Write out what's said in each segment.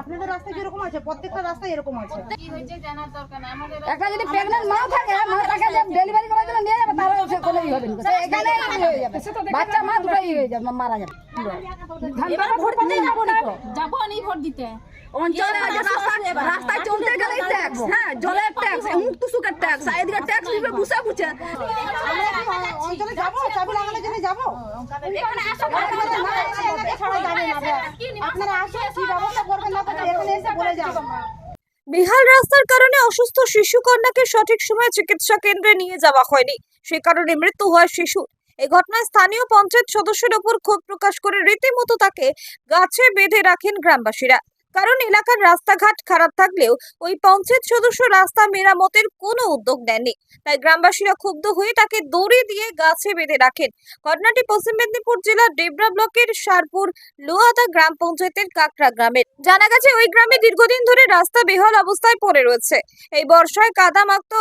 আপনাদের রাস্তায় যেরকম আছে? প্রত্যেকটা রাস্তায় এরকম আছে। কি হয়েছে জানার দরকার নাই আমাদের একটা যদি প্রেগনেন্ট মা থাকে মা তাকে ডেলিভারি করার জন্য নিয়ে যাবে তাহলে সে কোনো হবে না। এখানে হয়ে যাবে। বাচ্চা মা দুটোই হয়ে যাবে মারা যাবে। এবারে ভোট দিতে যাব ভোট দিতে। অঞ্চলে রাস্তায় চলতে গেলেই ট্যাক্স হ্যাঁ জলের ট্যাক্স মুখ টুসুকের ট্যাক্স এদিকে ট্যাক্স দিবে বুঝে বুঝে অঞ্চলে যাব চাবি বিহাল রাস্তার কারণে অসুস্থ শিশু কন্যাকে সঠিক সময়ে চিকিৎসা কেন্দ্রে নিয়ে যাওয়া হয়নি। সে কারণে মৃত্যু হয় শিশু এই ঘটনায় স্থানীয় পঞ্চায়েত সদস্যের ওপর ক্ষোভ প্রকাশ করে রীতিমতো তাকে গাছে বেঁধে রাখেন গ্রামবাসীরা। কারণ এলাকার রাস্তাঘাট খারাপ থাকলেও ওই পঞ্চায়েত সদস্য রাস্তা মেরামতের কোনো উদ্যোগ নেননি। তাই গ্রামবাসীরা ক্ষুব্ধ হয়ে তাকে দড়ি দিয়ে গাছে বেঁধে রাখেন। ঘটনাটি পশ্চিম মেদিনীপুর জেলার ডেবরা ব্লকের সারপুর লোহাদা গ্রাম পঞ্চায়েতের কাকরা গ্রামের। জানা গেছে, ওই গ্রামে দীর্ঘদিন ধরে রাস্তা বেহাল অবস্থায় পড়ে রয়েছে। এই বর্ষায় কাদামাক্ত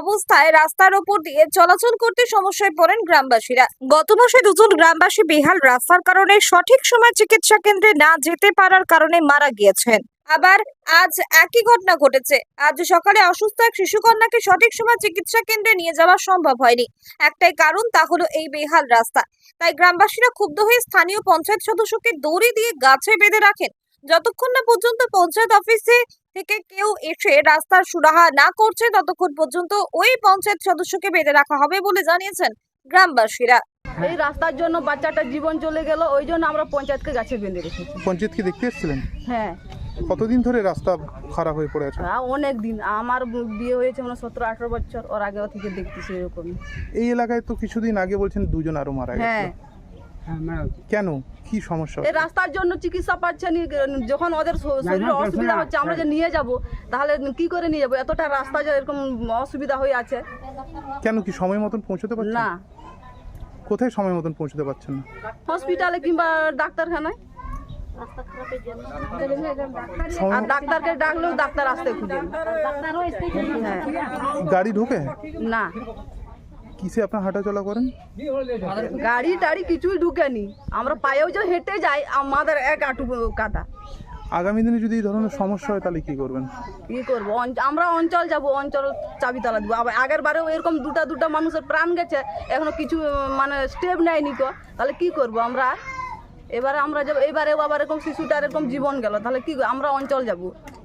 অবস্থায় রাস্তার ওপর দিয়ে চলাচল করতে সমস্যায় পড়েন গ্রামবাসীরা। গত মাসে দুজন গ্রামবাসী বেহাল রাস্তার কারণে সঠিক সময় চিকিৎসা কেন্দ্রে না যেতে পারার কারণে মারা গিয়েছেন আবার আজ একই ঘটনা ঘটেছে। আজ সকালে অসুস্থ এক শিশু কন্যাকে সঠিক সময় চিকিৎসা কেন্দ্রে নিয়ে যাওয়া সম্ভব হয়নি। একটাই কারণ, তা হলো এই বেহাল রাস্তা। তাই গ্রামবাসীরা ক্ষুব্ধ হয়ে স্থানীয় পঞ্চায়েত সদস্যকে দড়ি দিয়ে গাছে বেঁধে রাখেন। যতক্ষণ না পর্যন্ত পঞ্চায়েত অফিসে থেকে কেউ এসে রাস্তার সুরাহা না করছে, ততক্ষণ পর্যন্ত ওই পঞ্চায়েত সদস্যকে বেঁধে রাখা হবে বলে জানিয়েছেন গ্রামবাসীরা। এই রাস্তার জন্য বাচ্চাটার জীবন চলে গেল ওই জন্য আমরা পঞ্চায়েতকে গাছে বেঁধে রেখেছি। পঞ্চায়েত কি দেখতে এসেছিলেন? হ্যাঁ। কতদিন ধরে রাস্তা খারাপ হয়ে পড়ে আছে? অনেক দিন। আমার বিয়ে হয়েছে মানে সতেরো আঠারো বছর ওর আগেও থেকে দেখতেছি এরকম। এই এলাকায় তো কিছুদিন আগে বলছেন দুজন আরও মারা হ্যাঁ। গেছে। কেন? কি সমস্যা? এই রাস্তার জন্য চিকিৎসা পাচ্ছে না যখন ওদের শরীরে অসুবিধা হচ্ছে আমরা যে নিয়ে যাব তাহলে কি করে নিয়ে যাব? এতটা রাস্তা যে এরকম অসুবিধা হয়ে আছে। কেন কি সময় মতন পৌঁছতে পারছেন? না। কোথায় সময় মতন পৌঁছতে পারছেন না? হসপিটালে কিংবা ডাক্তারখানায়? আর ডাক্তারকে ডাকলেও ডাক্তার আসতে খুঁজে হ্যাঁ। গাড়ি ঢোকে? না। কিসে আপনার হাঁটাচলা করেন? গাড়ি টাড়ি কিছুই ঢুকেনি। আমরা পায়েও যে হেঁটে যাই আমাদের এক আটু কাদা। আগামী দিনে যদি এই ধরনের সমস্যা হয়, তাহলে কি করবেন? কি করব? আমরা অঞ্চল যাব, অঞ্চল চাবি তালা দেবো। আবার আগের বারেও এরকম দুটা দুটা মানুষের প্রাণ গেছে, এখনও কিছু মানে স্টেপ নেয়নি তো তাহলে কি করব আমরা? এবারে আমরা যাব, এবারেও আবার এরকম শিশুটার এরকম জীবন গেল, তাহলে কি আমরা অঞ্চল যাব।